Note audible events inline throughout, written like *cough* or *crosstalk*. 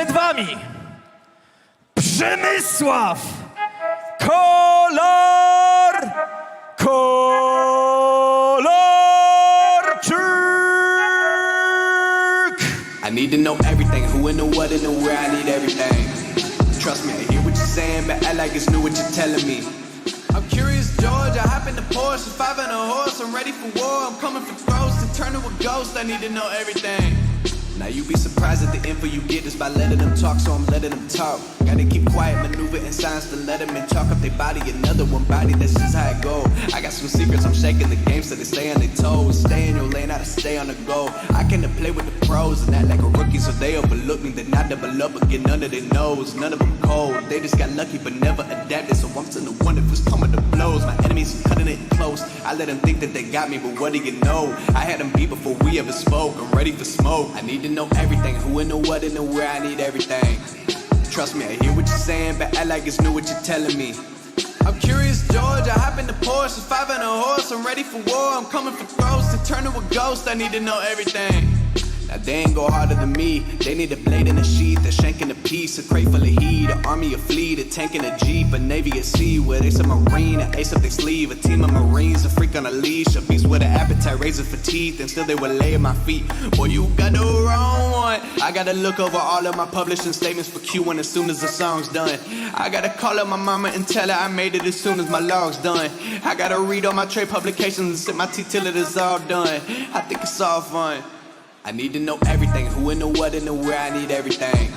Przed wami Przemysław Kolar Kolarczyk! I need to know everything, who and the what and the where, I need everything. Trust me, I hear what you're saying, but act like it's new what you're telling me. I'm curious, George, I hop in the Porsche, five and a horse, I'm ready for war, I'm coming for throats, to turn to a ghost, I need to know everything. Now you be surprised at the info you get is by letting them talk, so I'm letting them talk. Gotta keep quiet, maneuver in silence to let them in, chalk up their body, another one body, that's just how it go. I got some secrets, I'm shaking the game so they stay on their toes. Stay in your lane, how to stay on the go. I can to play with the pros and act like a rookie, so they overlook me. They're not double up, get under their nose. None of them cold, they just got lucky but never adapted. So I'm still the one if it's coming to blows. My enemies cutting it close. I let them think that they got me, but what do you know? I had them beat before we ever spoke. I'm ready for smoke. I need to know everything, who and the what and the where. I need everything. Trust me, I hear what you're saying, but act like it's new what you're telling me. I'm curious, George. I hop in the Porsche, five and a horse. I'm ready for war. I'm coming for throats. To turn to a ghost, I need to know everything. Now they ain't go harder than me. They need a blade in a sheath, a shank in a piece, a crate full of heat, an army, a fleet, a tank and a jeep, a navy at sea, with ace a marine, an ace up their sleeve, a team of marines, a freak on a leash, a beast with an appetite, razor for teeth, and still they would lay at my feet. Boy, you got the wrong one. I gotta look over all of my publishing statements for Q1 as soon as the song's done. I gotta call up my mama and tell her I made it as soon as my log's done. I gotta read all my trade publications and sip my tea till it is all done. I think it's all fun. I need to know everything, who and the what and the where, I need everything.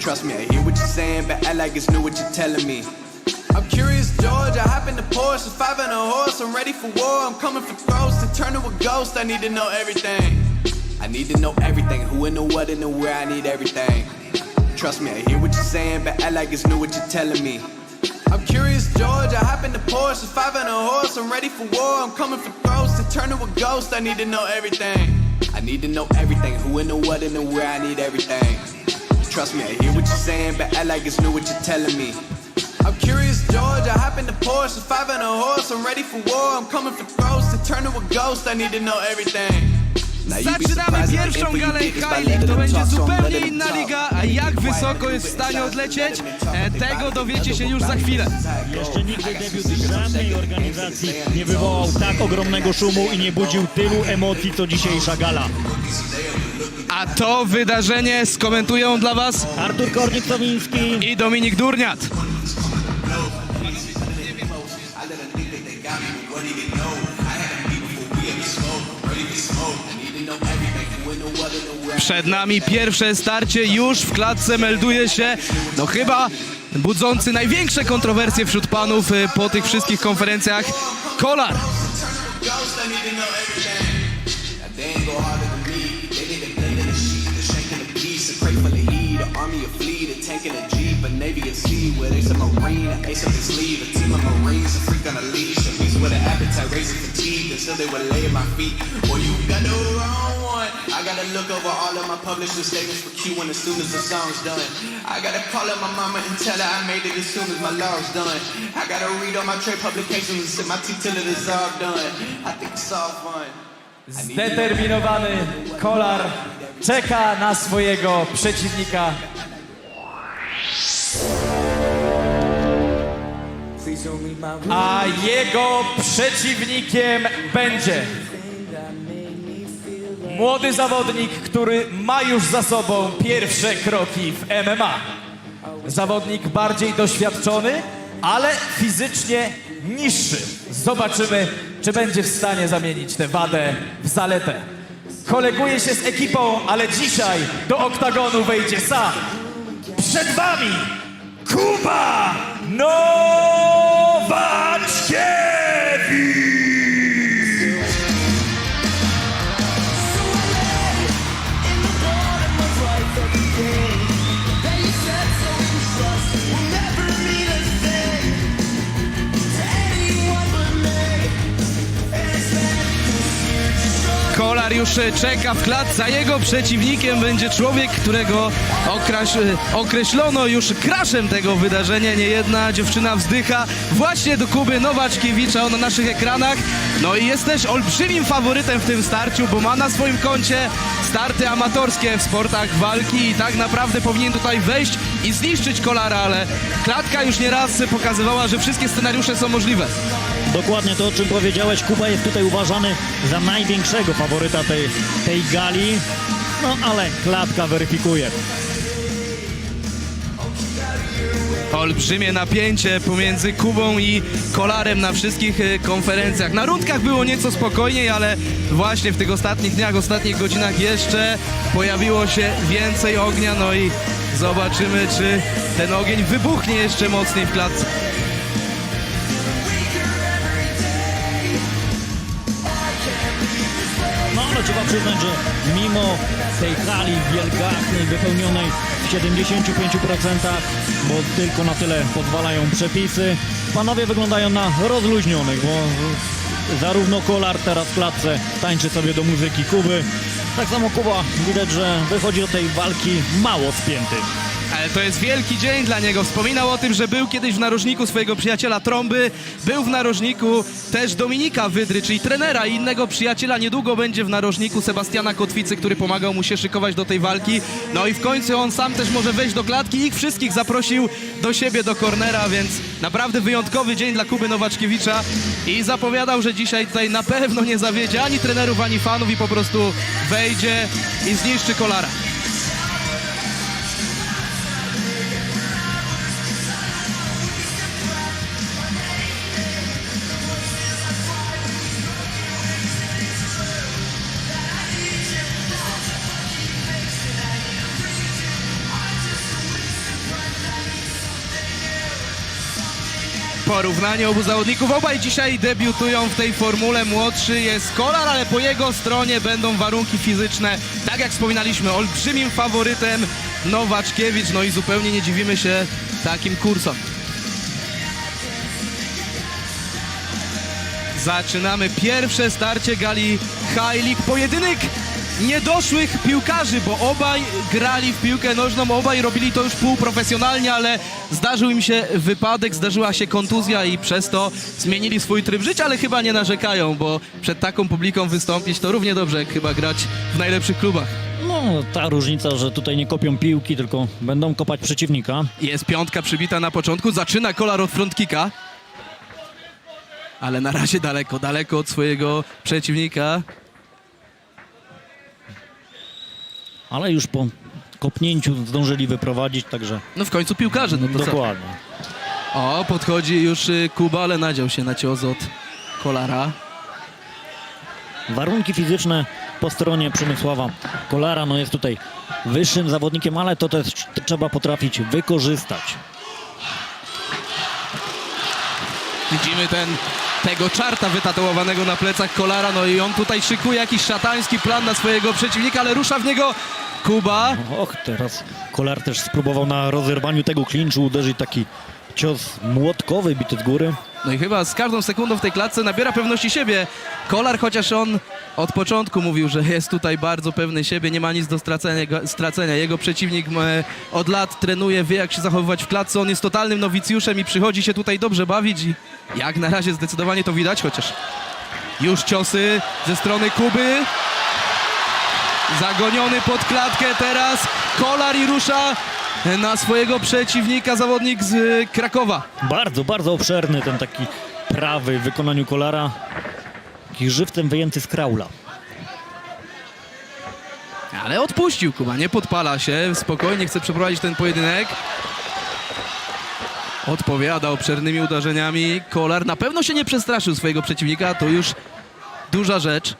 Trust me, I hear what you're saying, but act like it's new what you're telling me. I'm curious, George, I hop in the Porsche, five and a horse, I'm ready for war, I'm coming for throats, to turn to a ghost, I need to know everything. I need to know everything, who and the what and the where, I need everything. Trust me, I hear what you're saying, but act like it's new what you're telling me. I'm curious, George, I hop in the Porsche, five and a horse, I'm ready for war, I'm coming for throats, to turn to a ghost, I need to know everything. I need to know everything, who and the what and the where, I need everything. Trust me, I hear what you're saying, but I like it's new what you're telling me. I'm curious, George, I hop in the Porsche, five and a horse, I'm ready for war, I'm coming for throats, to turn to a ghost, I need to know everything. Zaczynamy pierwszą galę League. To będzie zupełnie inna liga, a jak wysoko jest w stanie odlecieć, e, tego dowiecie się już za chwilę. Jeszcze nigdy debiut żadnej organizacji nie wywołał tak ogromnego szumu i nie budził tylu emocji, co dzisiejsza gala. A to wydarzenie skomentują dla Was Artur Kornik-Sowiński, i Dominik Durniat. Przed nami pierwsze starcie, już w klatce melduje się, no chyba budzący największe kontrowersje wśród panów e, po tych wszystkich konferencjach, Kolar. Of army, fleet, a tank and jeep, a navy at sea, with ace a marine, ace up his sleeve, a team of marines, a freak on a leash, a beast with an appetite, raising fatigue, until they would lay at my feet. Boy, you got the wrong one. I gotta look over all of my publishing statements for Q, and as soon as the song's done. I gotta call up my mama and tell her I made it as soon as my log's done. I gotta read all my trade publications and sip my tea till it is all done. I think it's all fun. Zdeterminowany Kolar czeka na swojego przeciwnika. A jego przeciwnikiem będzie młody zawodnik, który ma już za sobą pierwsze kroki w MMA. Zawodnik bardziej doświadczony, ale fizycznie niższy. Zobaczymy, czy będzie w stanie zamienić tę wadę w zaletę. Koleguje się z ekipą, ale dzisiaj do oktagonu wejdzie sam. Przed wami Kuba Nowaczkiewicz! Już e, czeka w klatce, jego przeciwnikiem będzie człowiek, którego okraś, e, określono już kraszem tego wydarzenia. Niejedna dziewczyna wzdycha właśnie do Kuby Nowaczkiewicza na naszych ekranach. No i jest też olbrzymim faworytem w tym starciu, bo ma na swoim koncie starty amatorskie w sportach walki i tak naprawdę powinien tutaj wejść i zniszczyć Kolara, ale klatka już nieraz pokazywała, że wszystkie scenariusze są możliwe. Dokładnie to, o czym powiedziałeś. Kuba jest tutaj uważany za największego faworyta tej, tej gali. No ale klatka weryfikuje. Olbrzymie napięcie pomiędzy Kubą i Kolarem na wszystkich e, konferencjach. Na rundkach było nieco spokojniej, ale właśnie w tych ostatnich dniach, ostatnich godzinach jeszcze pojawiło się więcej ognia, no i zobaczymy, czy ten ogień wybuchnie jeszcze mocniej w klatce. Przyznać, że mimo tej hali wielgachnej, wypełnionej w 75%, bo tylko na tyle pozwalają przepisy, panowie wyglądają na rozluźnionych, bo zarówno Kolar teraz w klatce tańczy sobie do muzyki Kuby, tak samo Kuba widać, że wychodzi do tej walki mało spięty. Ale to jest wielki dzień dla niego. Wspominał o tym, że był kiedyś w narożniku swojego przyjaciela Trąby. Był w narożniku też Dominika Wydry, czyli trenera i innego przyjaciela. Niedługo będzie w narożniku Sebastiana Kotwicy, który pomagał mu się szykować do tej walki. No i w końcu on sam też może wejść do klatki. Ich wszystkich zaprosił do siebie, do cornera, więc naprawdę wyjątkowy dzień dla Kuby Nowaczkiewicza. I zapowiadał, że dzisiaj tutaj na pewno nie zawiedzie ani trenerów, ani fanów i po prostu wejdzie i zniszczy Kolara. Porównanie obu zawodników. Obaj dzisiaj debiutują w tej formule. Młodszy jest Kolar, ale po jego stronie będą warunki fizyczne. Tak jak wspominaliśmy, olbrzymim faworytem Nowaczkiewicz. No i zupełnie nie dziwimy się takim kursom. Zaczynamy pierwsze starcie gali High League. Pojedynek niedoszłych piłkarzy, bo obaj grali w piłkę nożną, obaj robili to już półprofesjonalnie, ale zdarzył im się wypadek, zdarzyła się kontuzja i przez to zmienili swój tryb życia, ale chyba nie narzekają, bo przed taką publiką wystąpić to równie dobrze jak chyba grać w najlepszych klubach. No, ta różnica, że tutaj nie kopią piłki, tylko będą kopać przeciwnika. Jest piątka przybita na początku, zaczyna Kolar od front kicka. Ale na razie daleko, daleko od swojego przeciwnika. Ale już po kopnięciu zdążyli wyprowadzić, także No w końcu piłkarze, no to co? dokładnie. O, podchodzi już y, Kuba, ale nadział się na cios od Kolara. Warunki fizyczne po stronie Przemysława Kolara, no jest tutaj wyższym zawodnikiem, ale to też trzeba potrafić wykorzystać. Widzimy ten, tego czarta wytatuowanego na plecach Kolara, no i on tutaj szykuje jakiś szatański plan na swojego przeciwnika, ale rusza w niego Kuba. Och, teraz Kolar też spróbował na rozerwaniu tego klinczu uderzyć taki cios młotkowy bity z góry. No i chyba z każdą sekundą w tej klatce nabiera pewności siebie. Kolar, chociaż on od początku mówił, że jest tutaj bardzo pewny siebie, nie ma nic do stracenia. stracenia. Jego przeciwnik od lat trenuje, wie jak się zachowywać w klatce. On jest totalnym nowicjuszem i przychodzi się tutaj dobrze bawić i jak na razie zdecydowanie to widać, chociaż już ciosy ze strony Kuby. Zagoniony pod klatkę teraz Kolar i rusza na swojego przeciwnika zawodnik z e, Krakowa. Bardzo, bardzo obszerny ten taki prawy w wykonaniu Kolara. Taki żywcem wyjęty z kraula. Ale odpuścił Kuba, nie podpala się, spokojnie chce przeprowadzić ten pojedynek. Odpowiada obszernymi uderzeniami. Kolar na pewno się nie przestraszył swojego przeciwnika, to już duża rzecz.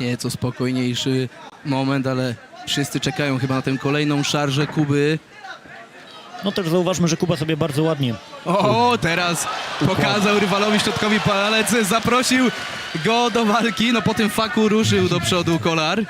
Nieco spokojniejszy moment, ale wszyscy czekają chyba na tę kolejną szarżę Kuby. No też zauważmy, że Kuba sobie bardzo ładnie O, teraz pokazał rywalowi środkowi palec, zaprosił go do walki. No po tym faku ruszył do przodu Kolar.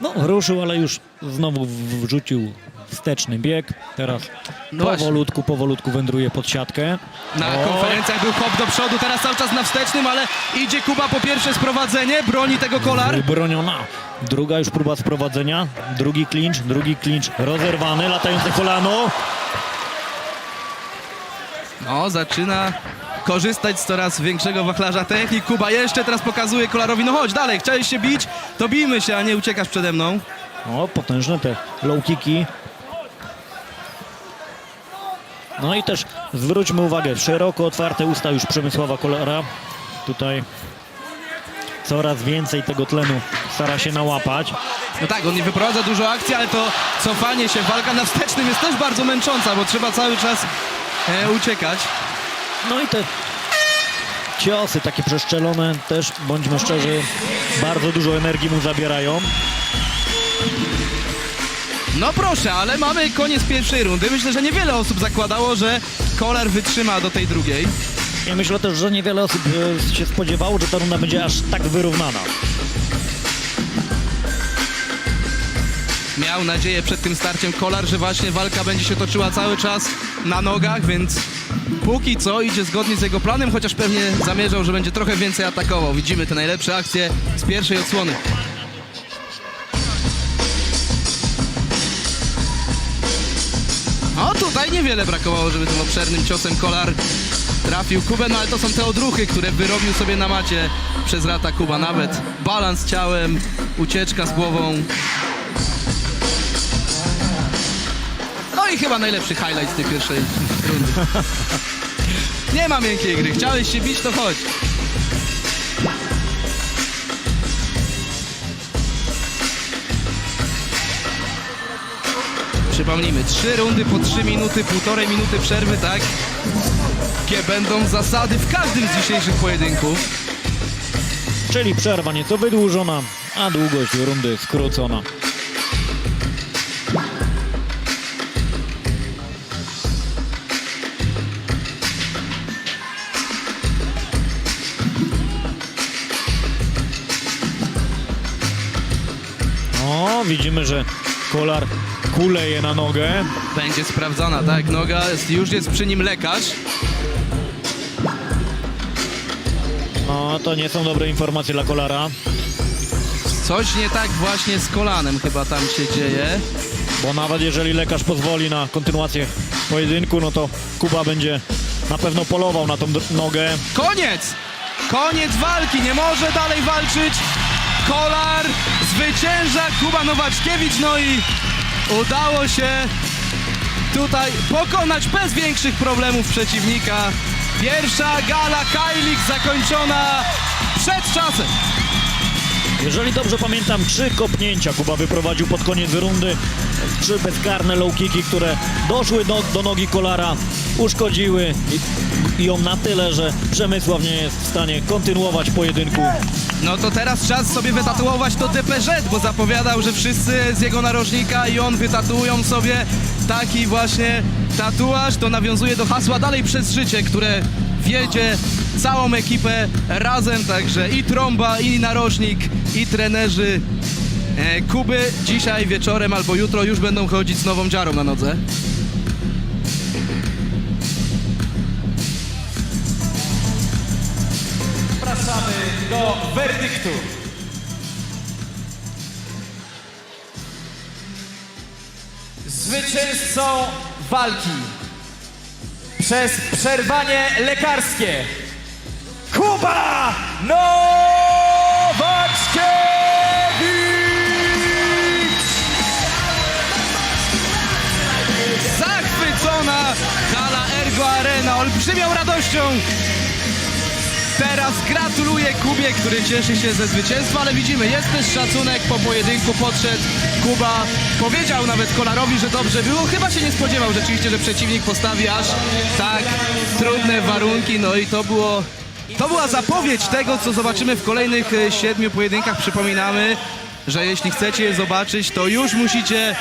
no, ruszył, ale już znowu wrzucił wsteczny bieg. Teraz No właśnie. powolutku, powolutku wędruje pod siatkę. Na O, konferencjach był hop do przodu, teraz cały czas na wstecznym, ale idzie Kuba po pierwsze sprowadzenie, broni tego kolar. Wybroniona. Druga już próba sprowadzenia. Drugi klincz, drugi klincz rozerwany. Latające kolano. No, zaczyna korzystać z coraz większego wachlarza technik. Kuba jeszcze teraz pokazuje kolarowi, no chodź dalej, chciałeś się bić, to bijmy się, a nie uciekasz przede mną. O, potężne te low kicki. No i też zwróćmy uwagę, szeroko otwarte usta już Przemysława Kolara. Tutaj coraz więcej tego tlenu stara się nałapać. No tak, on nie wyprowadza dużo akcji, ale to cofanie się, walka na wstecznym jest też bardzo męcząca, bo trzeba cały czas e, uciekać. No i te ciosy takie przeszczelone też, bądźmy szczerzy, bardzo dużo energii mu zabierają. No proszę, ale mamy koniec pierwszej rundy. Myślę, że niewiele osób zakładało, że kolar wytrzyma do tej drugiej. Ja myślę też, że niewiele osób e, się spodziewało, że ta runda będzie aż tak wyrównana. Miał nadzieję przed tym starciem Kolar, że właśnie walka będzie się toczyła cały czas na nogach, więc póki co idzie zgodnie z jego planem, chociaż pewnie zamierzał, że będzie trochę więcej atakował. Widzimy te najlepsze akcje z pierwszej odsłony. Niewiele brakowało, żeby tym obszernym ciosem Kolar trafił Kubę, no ale to są te odruchy, które wyrobił sobie na macie przez lata Kuba. Nawet balans ciałem, ucieczka z głową, No i chyba najlepszy highlight z tej pierwszej rundy. *laughs* Nie ma miękkiej gry. Chciałeś się bić, to chodź. Przypomnijmy, trzy rundy po trzy minuty, półtorej minuty przerwy, tak? Jakie będą zasady w każdym z dzisiejszych pojedynków. Czyli przerwa nieco wydłużona, a długość rundy skrócona. O, widzimy, że kolar kuleje na nogę. Będzie sprawdzona, tak? Noga, już jest przy nim lekarz. No, to nie są dobre informacje dla kolara, Coś nie tak właśnie z kolanem chyba tam się dzieje. bo nawet jeżeli lekarz pozwoli na kontynuację pojedynku, no to Kuba będzie na pewno polował na tą nogę. Koniec! Koniec walki, nie może dalej walczyć. Kolar zwycięża Kuba Nowaczkiewicz, no i udało się tutaj pokonać bez większych problemów przeciwnika. Pierwsza gala Kajlik zakończona przed czasem. Jeżeli dobrze pamiętam, trzy kopnięcia Kuba wyprowadził pod koniec rundy. Trzy bezkarne low kicki, które doszły do, do nogi Kolara, uszkodziły ją na tyle, że Przemysław nie jest w stanie kontynuować pojedynku. No to teraz czas sobie wytatuować to DPZ, bo zapowiadał, że wszyscy z jego narożnika i on wytatuują sobie taki właśnie tatuaż. To nawiązuje do hasła dalej przez życie, które wiedzie całą ekipę razem, także i trąba, i narożnik, i trenerzy e, Kuby dzisiaj wieczorem albo jutro już będą chodzić z nową dziarą na nodze. Zapraszamy do werdyktu. Zwycięzcą walki przez przerwanie lekarskie Kuba Nowaczkiewicz! Zachwycona hala Ergo Arena olbrzymią radością. Teraz gratuluję Kubie, który cieszy się ze zwycięstwa, ale widzimy, jest też szacunek po pojedynku, podszedł. Kuba, powiedział nawet Kolarowi, że dobrze było, chyba się nie spodziewał rzeczywiście, że przeciwnik postawi aż tak trudne warunki, no i to było, to była zapowiedź tego, co zobaczymy w kolejnych e, siedmiu pojedynkach, przypominamy, że jeśli chcecie je zobaczyć, to już musicie